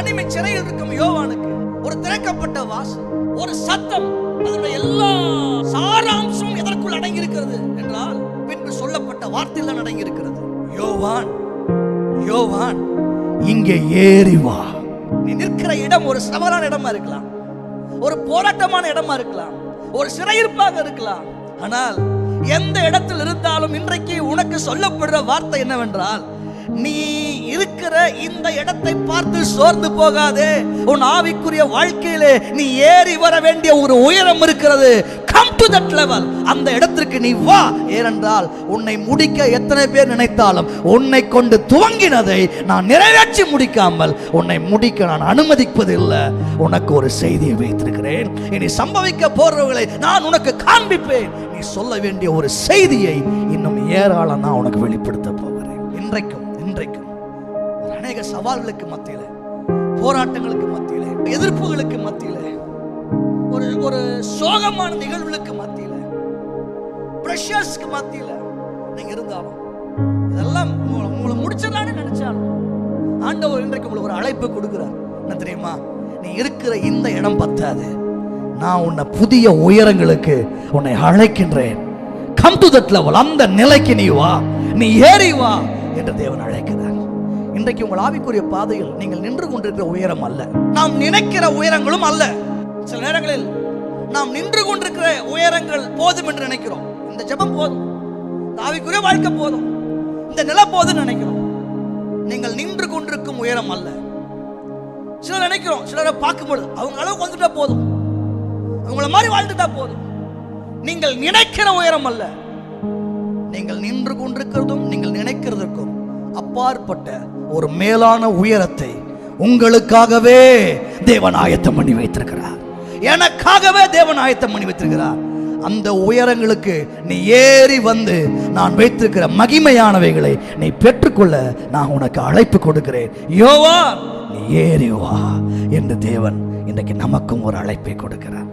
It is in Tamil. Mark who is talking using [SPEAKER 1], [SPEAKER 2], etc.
[SPEAKER 1] தனிமை சிறையில் இருக்கும் யோவானுக்கு ஒரு திறக்கப்பட்ட வாசல் ஒரு சத்தம் அதனுடைய எல்லா சாராம்சமும் எதற்குள் அடங்கி இருக்கிறது என்றால் பின்பு சொல்லப்பட்ட வார்த்தையில் தான் அடங்கி இருக்கிறது யோவான் யோவான் இங்கே ஏறி வா. நீ நிற்கிற இடம் ஒரு சவாலான இடமா இருக்கலாம். ஒரு போராட்டமான இடமா இருக்கலாம். ஒரு சிறையிருப்பாக இருக்கலாம். ஆனால் எந்த இடத்தில் இருந்தாலும் இன்றைக்கு உனக்கு சொல்லப்படுற வார்த்தை என்னவென்றால் நீ இருக்கிற இந்த இடத்தை பார்த்து சோர்ந்து போகாதே. உன் ஆவிக்குரிய வாழ்க்கையிலே நீ ஏறி வர வேண்டிய ஒரு உயரம் இருக்கிறது. கம் டு தட் லெவல் அந்த இடத்திற்கு நீ வா. ஏனென்றால் உன்னை முடிக்க எத்தனை பேர் நினைத்தாலும் உன்னை கொண்டு துவங்கினதை நான் நிறைவேற்றி முடிக்காமல் உன்னை முடிக்க நான் அனுமதிப்பதில்லை. உனக்கு ஒரு செய்தியை வைத்திருக்கிறேன். இனி சம்பவிக்க போறவர்களை நான் உனக்கு காண்பிப்பேன். நீ சொல்ல வேண்டிய ஒரு செய்தியை இன்னும் ஏராளம் நான் உனக்கு வெளிப்படுத்த போகிறேன். இன்றைக்கும் இன்றைக்கும் அநேக சவால்களுக்கு மத்தியில போராட்டங்களுக்கு மத்தியில எதிர்ப்புகளுக்கு மத்தியில ஒரு ஒரு சோகமான நிகழ்வுகளுக்கு மத்தியில ப்ரெஷர்ஸ்க்கு மத்தியில் நீங்கள் இருந்தாலும் இதெல்லாம் உங்களை உங்களை முடிச்சிடலான்னு நினைச்சாலும் ஆண்டவர் இன்றைக்கு உங்களுக்கு ஒரு அழைப்பு கொடுக்குறார். என்ன தெரியுமா? நீ இருக்கிற இந்த இடம் பத்தாது. நான் உன்னை புதிய உயரங்களுக்கு உன்னை அழைக்கின்றேன். கம் டு தட் லெவல் அந்த நிலைக்கு நீ வா. நீ ஏறி வா. என்று தேவன் அழைக்கிறார். இன்றைக்கு உங்கள் ஆவிக்குரிய பாதையில் நீங்கள் நின்று கொண்டிருக்கிற உயரம் அல்ல. நாம் நினைக்கிற உயரங்களும் அல்ல. சில நேரங்களில் நாம் நின்று கொண்டிருக்கிற உயரங்கள் போதும் என்று நினைக்கிறோம். இந்த ஜெபம் போதும். ஆவிக்குரிய வாழ்க்கை போதும். இந்த நில போதும் நினைக்கிறோம். நீங்கள் நின்று கொண்டிருக்கும் உயரம் அல்ல. சிலர் நினைக்கிறோம் சிலரை பார்க்கும்போது அவங்க அளவுக்கு வந்துட்டா போதும். அவங்கள மாதிரி வாழ்ந்துட்டா போதும். நீங்கள் நினைக்கிற உயரம் அல்ல. அப்பாற்பட்ட ஒரு மேலான உயரத்தை உங்களுக்காகவே தேவன் ஆயத்தம் பண்ணி வைத்திருக்கிறார். எனக்காகவே தேவன் ஆயத்தம் பண்ணி வைத்திருக்கிறார். அந்த உயரங்களுக்கு நீ ஏறி வந்து நான் வைத்திருக்கிற மகிமையானவைகளை நீ பெற்றுக்கொள்ள நான் உனக்கு அழைப்பு கொடுக்கிறேன். யோவா நீ ஏறி வா என்று தேவன் இன்றைக்கு நமக்கும் ஒரு அழைப்பை கொடுக்கிறார்.